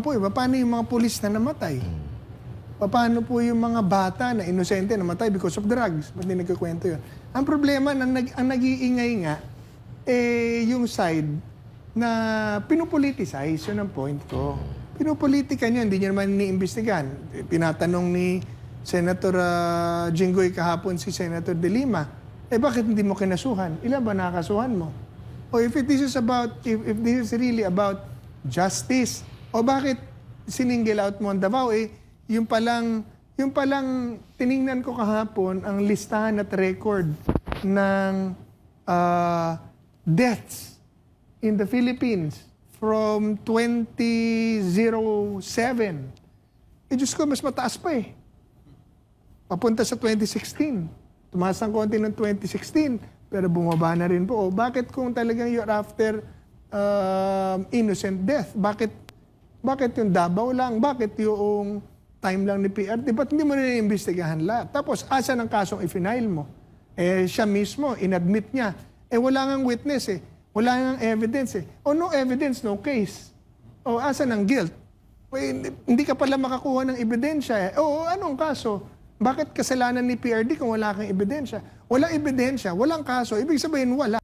po, iba, paano yung mga pulis na namatay? Paano po yung mga bata na inosente namatay because of drugs? Ba't hindi nagkikwento yun? Ang problema, ang, nag, ang nag-iingay nga, eh, yung side na pinupoliticize, yun ang point ko. Pinupolitika nyo, hindi nyo naman iniimbestigan. Eh, Tinatanong ni Senator uh, Jinggoy kahapon si Senator De Lima, eh bakit hindi mo kinasuhan? Ilan ba nakakasuhan mo? O if it, this is about, if, if this is really about justice, o bakit sininggle out mo ang Davao, eh, yung palang, yung palang tiningnan ko kahapon ang listahan at record ng ah, deaths in the Philippines from 2007. Eh, Diyos ko, mas mataas pa eh. Papunta sa 2016. Tumaas ng konti ng 2016, pero bumaba na rin po. O, bakit kung talagang you're after um, innocent death, bakit bakit yung Davao lang? Bakit yung time lang ni PRD? Ba't hindi mo na iimbestigahan lahat? Tapos, asa ng kasong i-file mo? Eh, siya mismo, inadmit niya. Eh, wala ngang witness eh. Wala ngang evidence eh. O no evidence, no case. O asa ng guilt? O, hindi, ka pala makakuha ng ebidensya eh. O anong kaso? Bakit kasalanan ni PRD kung wala kang ebidensya? Walang ebidensya, walang kaso. Ibig sabihin, wala.